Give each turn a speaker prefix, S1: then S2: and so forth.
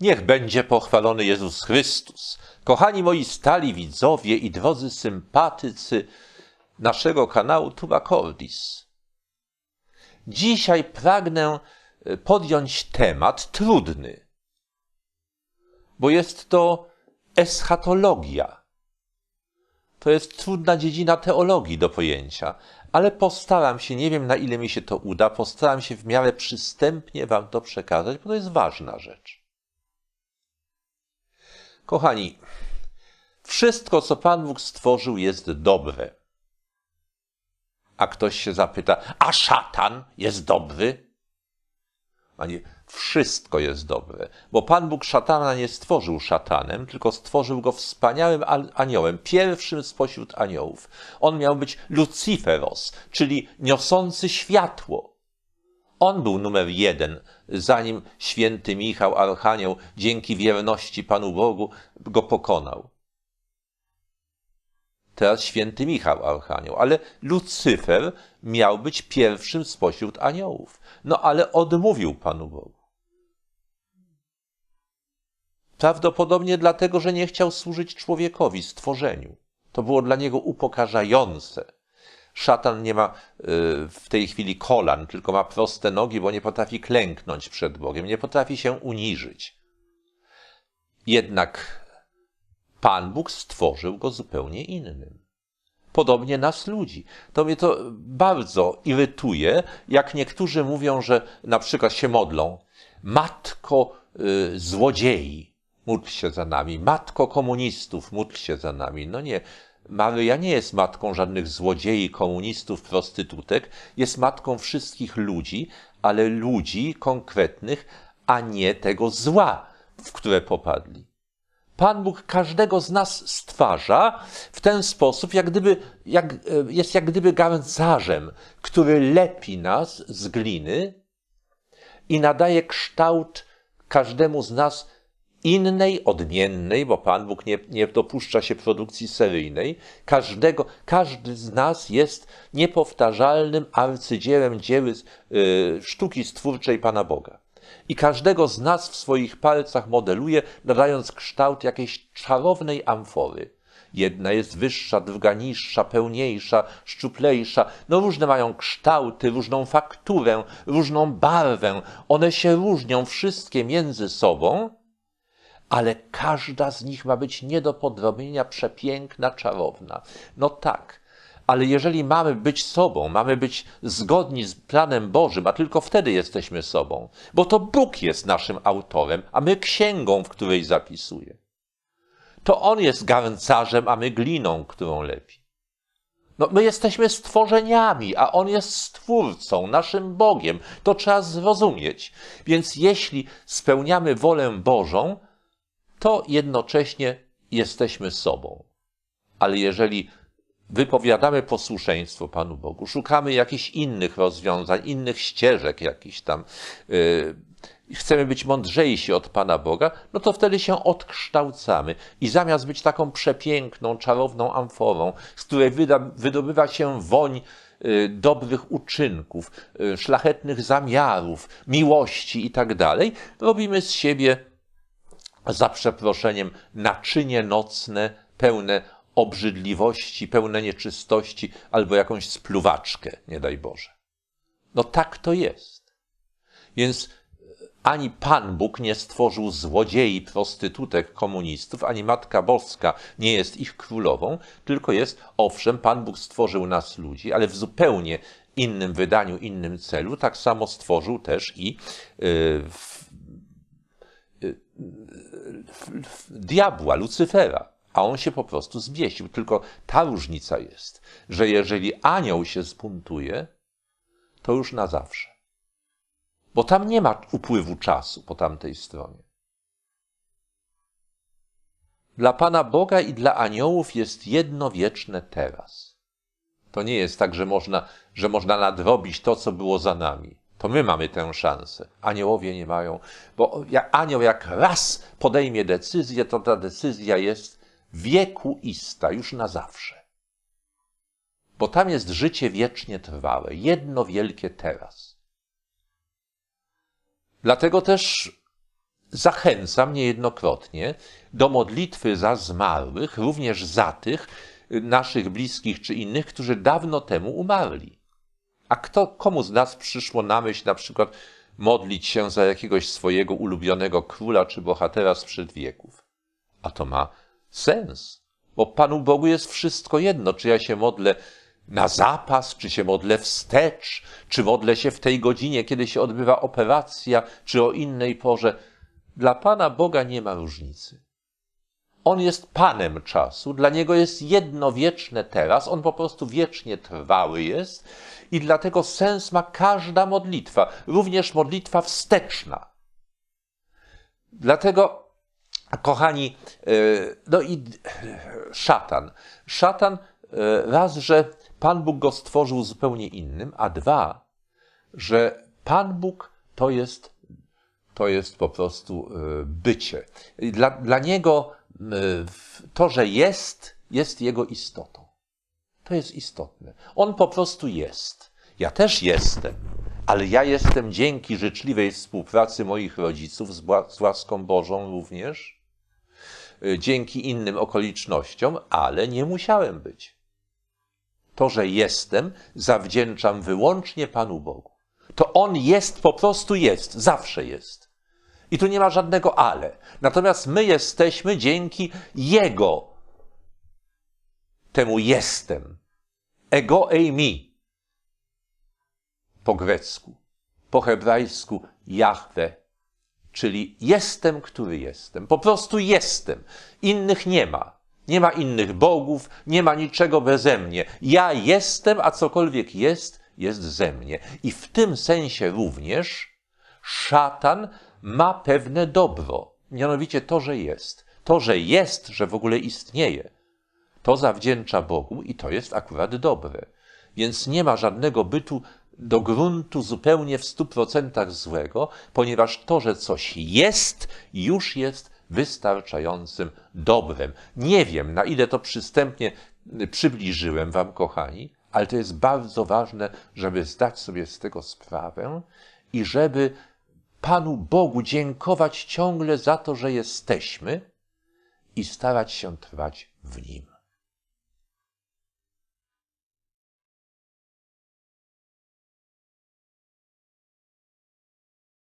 S1: Niech będzie pochwalony Jezus Chrystus. Kochani moi stali widzowie i drodzy sympatycy naszego kanału Tuba Cordis. Dzisiaj pragnę e, podjąć temat trudny, bo jest to eschatologia. To jest trudna dziedzina teologii do pojęcia, ale postaram się, nie wiem na ile mi się to uda, postaram się w miarę przystępnie Wam to przekazać, bo to jest ważna rzecz. Kochani, wszystko, co Pan Bóg stworzył, jest dobre. A ktoś się zapyta, a szatan jest dobry? A nie, wszystko jest dobre, bo Pan Bóg szatana nie stworzył szatanem, tylko stworzył go wspaniałym aniołem, pierwszym spośród aniołów. On miał być Luciferos, czyli niosący światło. On był numer jeden, zanim święty Michał, Archanioł, dzięki wierności Panu Bogu go pokonał. Teraz święty Michał, Archanioł, ale Lucyfer miał być pierwszym spośród aniołów. No ale odmówił Panu Bogu. Prawdopodobnie dlatego, że nie chciał służyć człowiekowi, stworzeniu. To było dla niego upokarzające. Szatan nie ma y, w tej chwili kolan, tylko ma proste nogi, bo nie potrafi klęknąć przed Bogiem, nie potrafi się uniżyć. Jednak Pan Bóg stworzył go zupełnie innym. Podobnie nas ludzi. To mnie to bardzo irytuje, jak niektórzy mówią, że na przykład się modlą. Matko y, złodziei, módl się za nami. Matko komunistów, módl się za nami. No nie. Maryja nie jest matką żadnych złodziei, komunistów, prostytutek. Jest matką wszystkich ludzi, ale ludzi konkretnych, a nie tego zła, w które popadli. Pan Bóg każdego z nas stwarza w ten sposób, jak gdyby, jak, jest jak gdyby garncarzem, który lepi nas z gliny i nadaje kształt każdemu z nas innej, odmiennej, bo Pan Bóg nie, nie dopuszcza się produkcji seryjnej. Każdego, każdy z nas jest niepowtarzalnym arcydziełem dzieły y, sztuki stwórczej Pana Boga. I każdego z nas w swoich palcach modeluje, nadając kształt jakiejś czarownej amfory. Jedna jest wyższa, druga niższa, pełniejsza, szczuplejsza. No różne mają kształty, różną fakturę, różną barwę. One się różnią wszystkie między sobą, ale każda z nich ma być nie do podrobienia przepiękna, czarowna. No tak, ale jeżeli mamy być sobą, mamy być zgodni z planem Bożym, a tylko wtedy jesteśmy sobą, bo to Bóg jest naszym autorem, a my księgą, w której zapisuje. To On jest garncarzem, a my gliną, którą lepi. No, my jesteśmy stworzeniami, a On jest stwórcą, naszym Bogiem. To trzeba zrozumieć. Więc jeśli spełniamy wolę Bożą, to jednocześnie jesteśmy sobą. Ale jeżeli wypowiadamy posłuszeństwo Panu Bogu, szukamy jakichś innych rozwiązań, innych ścieżek jakichś tam, yy, chcemy być mądrzejsi od Pana Boga, no to wtedy się odkształcamy. I zamiast być taką przepiękną, czarowną amforą, z której wyda, wydobywa się woń yy, dobrych uczynków, yy, szlachetnych zamiarów, miłości i tak dalej, robimy z siebie, za przeproszeniem, naczynie nocne, pełne obrzydliwości, pełne nieczystości albo jakąś spluwaczkę, nie daj Boże. No tak to jest. Więc ani Pan Bóg nie stworzył złodziei, prostytutek, komunistów, ani Matka Boska nie jest ich królową, tylko jest, owszem, Pan Bóg stworzył nas ludzi, ale w zupełnie innym wydaniu, innym celu, tak samo stworzył też i yy, diabła, Lucyfera a on się po prostu zbiesił. Tylko ta różnica jest, że jeżeli anioł się zbuntuje, to już na zawsze. Bo tam nie ma upływu czasu po tamtej stronie. Dla Pana Boga i dla aniołów jest jedno wieczne teraz. To nie jest tak, że można, że można nadrobić to, co było za nami. To my mamy tę szansę. Aniołowie nie mają, bo anioł jak raz podejmie decyzję, to ta decyzja jest wiekuista, już na zawsze. Bo tam jest życie wiecznie trwałe, jedno wielkie teraz. Dlatego też zachęcam niejednokrotnie do modlitwy za zmarłych, również za tych naszych bliskich czy innych, którzy dawno temu umarli. A kto, komu z nas przyszło na myśl na przykład modlić się za jakiegoś swojego ulubionego króla czy bohatera sprzed wieków? A to ma sens, bo Panu Bogu jest wszystko jedno, czy ja się modlę na zapas, czy się modlę wstecz, czy modlę się w tej godzinie, kiedy się odbywa operacja, czy o innej porze. Dla Pana Boga nie ma różnicy. On jest Panem czasu, dla Niego jest jedno wieczne teraz, On po prostu wiecznie trwały jest i dlatego sens ma każda modlitwa, również modlitwa wsteczna. Dlatego, kochani, e, no i szatan. Szatan e, raz, że Pan Bóg go stworzył zupełnie innym, a dwa, że Pan Bóg to jest, to jest po prostu e, bycie. Dla, dla niego e, to, że jest, jest jego istotą. To jest istotne. On po prostu jest. Ja też jestem, ale ja jestem dzięki życzliwej współpracy moich rodziców z, łaską Bożą również, y, dzięki innym okolicznościom, ale nie musiałem być. To, że jestem, zawdzięczam wyłącznie Panu Bogu. To On jest, po prostu jest, zawsze jest. I tu nie ma żadnego ale. Natomiast my jesteśmy dzięki Jego, temu jestem. Ego eimi. Po grecku. Po hebrajsku Jahwe. Czyli jestem, który jestem. Po prostu jestem. Innych nie ma. Nie ma innych bogów, nie ma niczego beze mnie. Ja jestem, a cokolwiek jest, jest ze mnie. I w tym sensie również szatan ma pewne dobro. Mianowicie to, że jest. To, że jest, że w ogóle istnieje to zawdzięcza Bogu i to jest akurat dobre. Więc nie ma żadnego bytu do gruntu zupełnie w stu procentach złego, ponieważ to, że coś jest, już jest wystarczającym dobrem. Nie wiem, na ile to przystępnie przybliżyłem Wam, kochani, ale to jest bardzo ważne, żeby zdać sobie z tego sprawę i żeby Panu Bogu dziękować ciągle za to, że jesteśmy i starać się trwać w Nim.